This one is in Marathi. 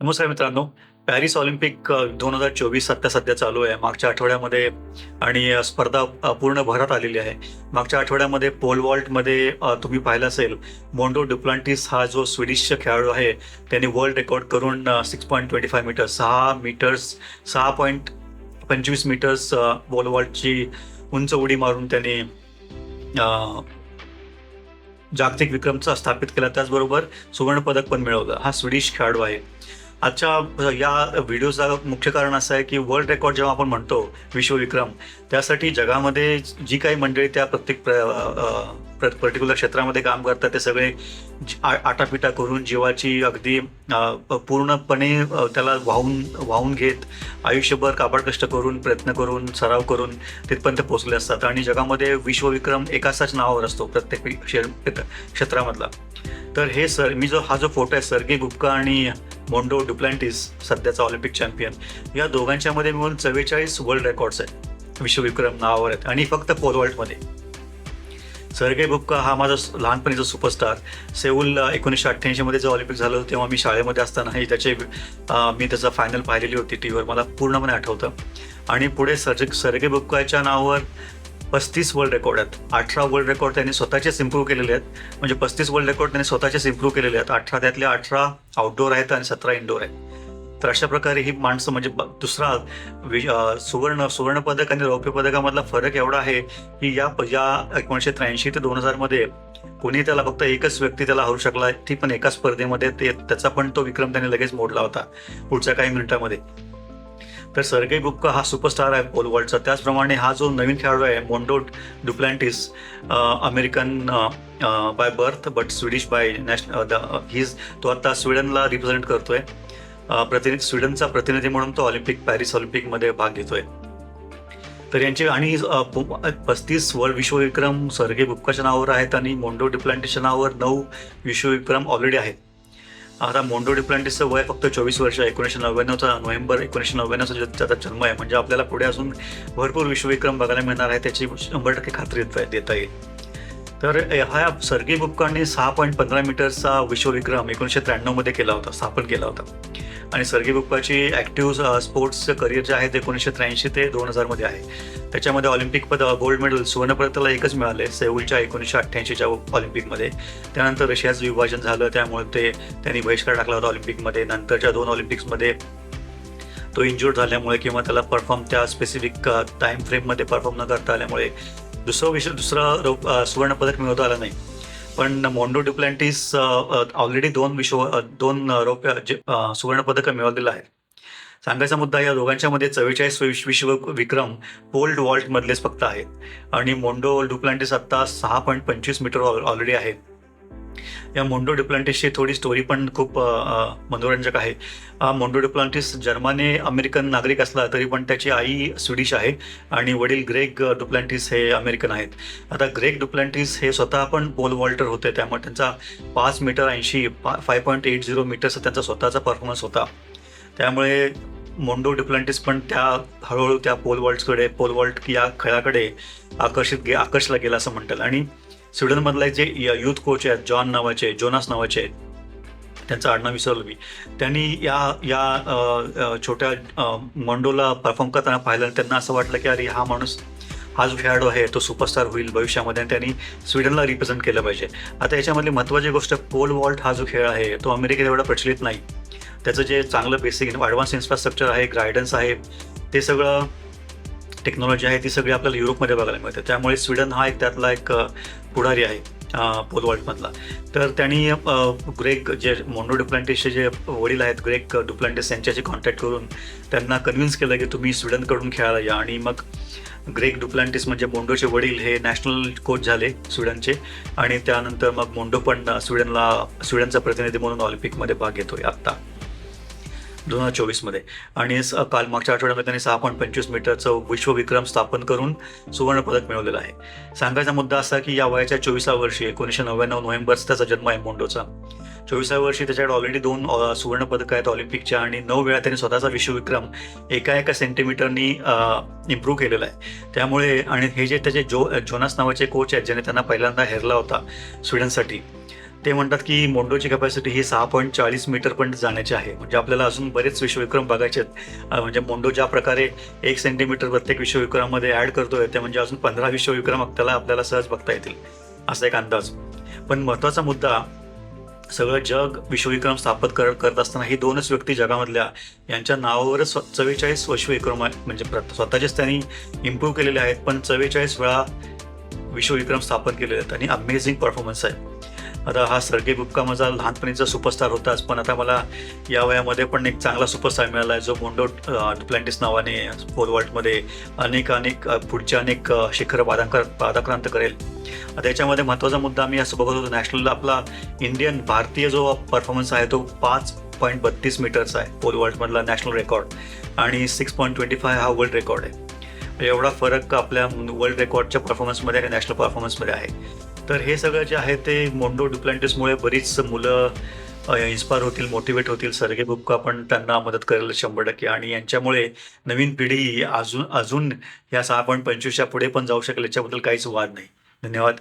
नमस्कार मित्रांनो. पॅरिस ऑलिम्पिक दोन हजार चोवीस सध्या सध्या चालू आहे. मागच्या आठवड्यामध्ये आणि स्पर्धा पूर्ण भरात आलेली आहे. मागच्या आठवड्यामध्ये पोल वॉल्टमध्ये तुम्ही पाहिलं असेल मोंडो डुप्लांटिस हा जो स्वीडिश खेळाडू आहे त्याने वर्ल्ड रेकॉर्ड करून six point twenty five meters सहा मीटर्स सहा पॉईंट पंचवीस मीटर्स पोल वॉल्टची उंच उडी मारून त्यांनी जागतिक विक्रमचा स्थापित केला. त्याचबरोबर सुवर्णपदक पण मिळवलं. हा स्वीडिश खेळाडू आहे. आजच्या या व्हिडिओचा मुख्य कारण असं आहे की वर्ल्ड रेकॉर्ड जेव्हा आपण म्हणतो विश्वविक्रम त्यासाठी जगामध्ये जी काही मंडळी त्या प्रत्येक पर्टिक्युलर क्षेत्रामध्ये काम करतात ते सगळे आ- आटापिटा करून जीवाची अगदी पूर्णपणे त्याला वाहून वाहून घेत आयुष्यभर काबाड कष्ट करून प्रयत्न करून सराव करून तिथपर्यंत पोहोचले असतात. आणि जगामध्ये विश्वविक्रम एकाच नावावर असतो प्रत्येक क्षेत्रामधला. तर हे सर मी जो हा जो फोटो आहे सर्गे गुप्का आणि मोंडो डुप्लॅन्टिस सध्याचा ऑलिम्पिक चॅम्पियन या दोघांच्यामध्ये मिळून चव्वेचाळीस वर्ल्ड रेकॉर्ड्स आहेत. विश्वविक्रम नावावर आहेत आणि फक्त पोलवॉल्टमध्ये सर्गे बुक्का हा माझा लहानपणीचा सुपरस्टार सेऊल एकोणीसशे अठ्ठ्याऐंशीमध्ये जो ऑलिम्पिक झालं होतं तेव्हा मी शाळेमध्ये असतानाही त्याचे मी त्याचा फायनल पाहिलेली होती टी व्हीवर मला पूर्णपणे आठवतं. आणि पुढे सर्ज सर्गे बुक्काच्या नावावर पस्तीस वर्ल्ड रेकॉर्ड आहेत. अठरा वर्ल्ड रेकॉर्ड त्यांनी स्वतःचेच इम्प्रूव्ह केलेले आहेत. म्हणजे पस्तीस वर्ल्ड रेकॉर्ड त्यांनी स्वतःचेच इम्प्रूव्ह केलेले आहेत. अठरा त्यातले अठरा आउटडोअर आहेत आणि सतरा इनडोअर आहेत. तर अशा प्रकारे ही माणसं म्हणजे ब- दुसरा वि- सुवर्ण सुवर्ण पदक आणि रौप्य पदकामधला फरक एवढा आहे की या या एकोणीसशे त्र्याऐंशी ते दोन हजारमध्ये कोणी त्याला फक्त एकच व्यक्ती त्याला हरू शकला. ती पण एका स्पर्धेमध्ये ते त्याचा पण तो विक्रम त्याने लगेच मोडला होता. पुढच्या काही मिनिटांमध्ये. तर सर्गे गुप्का हा सुपरस्टार आहे पोल वर्ल्डचा त्याचप्रमाणे हा जो नवीन खेळाडू आहे Mondo Duplantis American by birth but Swedish by national his तो आता स्वीडनला रिप्रेझेंट करतोय. प्रतिनिधी स्वीडनचा प्रतिनिधी म्हणून तो ऑलिम्पिक पॅरिस ऑलिम्पिकमध्ये भाग घेतोय. तर यांचे आणि पस्तीस वर्ल्ड विश्वविक्रम सर्गे बुक्काच्या नावावर आहेत आणि मोंडो डिप्लांटेशनावर नावावर नऊ विश्वविक्रम ऑलरेडी आहेत. आता मोंडो डिप्लांटिसचं वय फक्त चोवीस वर्ष एकोणीसशे नव्याण्णवचा नोव्हेंबर एकोणीसशे नव्याण्णवचा जो त्याचा जन्म आहे म्हणजे आपल्याला पुढे अजून भरपूर विश्वविक्रम बघायला मिळणार आहे त्याची शंभर टक्के खात्री देता देता येईल. तर ह्या हा सर्गे सहा पॉईंट पंधरा मीटरचा विश्वविक्रम एकोणीसशे त्र्याण्णवमध्ये केला होता स्थापन केला होता. आणि सर्गे गुप्पाची ॲक्टिव्ह स्पोर्ट्स करिअर जे आहे ते एकोणीसशे त्र्याऐंशी ते दोन हजारमध्ये आहे. त्याच्यामध्ये ऑलिम्पिक पद गोल्ड मेडल सुवर्णपदक त्याला एकच मिळाले सेऊलच्या एकोणीसशे अठ्ठ्याऐंशीच्या ऑलिम्पिकमध्ये त्यानंतर रशियाचं विभाजन झालं त्यामुळे ते त्यांनी बहिष्कार टाकला होता ऑलिम्पिकमध्ये नंतरच्या दोन ऑलिम्पिक्समध्ये तो इंजुर्ड झाल्यामुळे किंवा त्याला परफॉर्म त्या स्पेसिफिक टाईम फ्रेममध्ये परफॉर्म न करता आल्यामुळे दुसरं विषय दुसरं रौप सुवर्णपदक मिळवता आलं नाही. पण मोंडो डिप्लँटीस ऑलरेडी दोन विश्व दोन रौप्य जे अ, मिळवलेलं आहे. सांगायचा मुद्दा या दोघांच्या मध्ये चव्वेचाळीस विश्व विश्व विक्रम पोल्ड वॉल्ट मधलेच फक्त आहेत. आणि मोंडो डुप्लांटिस आता सहा पॉईंट पंचवीस मीटर ऑलरेडी आहे. या मोंडो डिप्लांटिसची थोडी स्टोरी पण खूप मनोरंजक आहे. मोंडो डिप्लांटिस जर्मनी अमेरिकन नागरिक असला तरी पण त्याची आई स्विडिश आहे आणि वडील ग्रेग डुप्लांटिस हे अमेरिकन आहेत. आता ग्रेग डुप्लांटिस हे स्वतः पण पोल वॉल्टर होते त्यामुळे त्यांचा पाच मीटर ऐंशी फाय पॉईंट एट झिरो मीटरचा त्यांचा स्वतःचा परफॉर्मन्स होता. त्यामुळे मोंडो डिप्लांटिस पण त्या हळूहळू त्या पोल वॉल्ट्सकडे पोल वॉल्ट या खेळाकडे आकर्षित गे आकर्षला गेला असं म्हणतात. आणि स्वीडनमधले जे यूथ कोच आहेत जॉन नावाचे जोनास नावाचे आहेत त्यांचं आडनाव विसरलो मी. त्यांनी या या छोट्या मंडोला परफॉर्म करताना पाहिलं आणि त्यांना असं वाटलं की अरे हा माणूस हा जो खेळाडू आहे तो सुपरस्टार होईल भविष्यामध्ये आणि त्यांनी स्वीडनला रिप्रेझेंट केलं पाहिजे. आता याच्यामधली महत्त्वाची गोष्ट पोल वॉल्ट हा जो खेळ आहे तो अमेरिकेत एवढा प्रचलित नाही. त्याचं जे चांगलं बेसिक ॲडव्हान्स इन्फ्रास्ट्रक्चर आहे गायडन्स आहे ते सगळं टेक्नॉलॉजी आहे ती सगळी आपल्याला युरोपमध्ये बघायला मिळते. त्यामुळे स्वीडन हा एक त्यातला एक पुढारी आहे पोलवॉल्टमधला तर त्यांनी ग्रेक जे मोंडो डुप्लांटिसचे जे वडील आहेत ग्रेक डुप्लांटिस यांच्याशी कॉन्टॅक्ट करून त्यांना कन्व्हिन्स केलं की तुम्ही स्वीडनकडून खेळायला या. आणि मग ग्रेक डुप्लांटिस म्हणजे मोंडोचे वडील हे नॅशनल कोच झाले स्वीडनचे. आणि त्यानंतर मग मोंडो पण स्वीडनला स्वीडनचा प्रतिनिधी म्हणून ऑलिम्पिकमध्ये भाग घेतोय आत्ता दोन हजार चोवीसमध्ये. आणि काल मागच्या आठवड्यामध्ये त्यांनी सहा पॉईंट पंचवीस मीटरचं विश्वविक्रम स्थापन करून सुवर्णपदक मिळवलेलं आहे. सांगायचा मुद्दा असा की या वयाच्या चोवीसाव्या वर्षी एकोणीसशे नव्याण्णव नोव्हेंबरचा त्याचा जन्म आहे मोंडोचा. चोवीसाव्या वर्षी त्याच्याकडे ऑलरेडी दोन अ, सुवर्णपदकं आहेत ऑलिम्पिकच्या आणि नऊ वेळा त्यांनी स्वतःचा विश्वविक्रम एका एका सेंटीमीटरनी इम्प्रूव्ह केलेला आहे. त्यामुळे आणि हे जे त्याचे जो जोनास नावाचे कोच आहेत ज्याने त्यांना पहिल्यांदा हेरला होता स्वीडनसाठी ते म्हणतात की मोंडोची कॅपॅसिटी ही सहा पॉईंट चाळीस मीटरपर्यंत जाण्याची आहे. म्हणजे आपल्याला अजून बरेच विश्वविक्रम बघायचे आहेत. म्हणजे मोंडो ज्या प्रकारे एक सेंटीमीटर प्रत्येक विश्वविक्रमामध्ये ॲड करतोय ते म्हणजे अजून पंधरा विश्वविक्रम त्याला आपल्याला सहज बघता येतील. असा एक अंदाज. पण महत्त्वाचा मुद्दा सगळं जग विश्वविक्रम स्थापित कर करत असताना ही दोनच व्यक्ती जगामधल्या यांच्या नावावरच चव्वेचाळीस विश्वविक्रम आहे. म्हणजे प्रत- स्वतःचेच त्यांनी इम्प्रूव्ह केलेले आहेत पण चव्वेचाळीस वेळा विश्वविक्रम स्थापन केलेले आहेत. आणि अमेझिंग परफॉर्मन्स आहे. आता हा सर्गे बुक्का माझा लहानपणीचा सुपरस्टार होताच पण आता मला या वयामध्ये पण एक चांगला सुपरस्टार मिळाला आहे जो मोंडो प्लॅन्टिस नावाने पोल अनेक अनेक पुढच्या अनेक शिखर पादांकर पादाक्रांत करेल. आता याच्यामध्ये महत्त्वाचा मुद्दा आम्ही असं बघत होतो नॅशनलला आपला इंडियन भारतीय जो परफॉर्मन्स आहे तो पाच पॉईंट बत्तीस मीटरचा आहे पोल वर्ल्डमधला नॅशनल रेकॉर्ड आणि सिक्स पॉईंट ट्वेंटी फाय हा वर्ल्ड रेकॉर्ड आहे. एवढा फरक आपल्या वर्ल्ड रेकॉर्डच्या परफॉर्मन्समध्ये आणि नॅशनल परफॉर्मन्समध्ये आहे. तर हे सगळं जे आहे ते मोंडो डुप्लॅन्टिसमुळे बरीच मुलं इन्स्पायर होतील मोटिवेट होतील. सर्गे बुक आपण त्यांना मदत करेल शंभर टक्के. आणि यांच्यामुळे नवीन पिढी अजून अजून या सहा पॉईंट पंचवीसच्या पुढे पण जाऊ शकेल. याच्याबद्दल काहीच वाद नाही. धन्यवाद.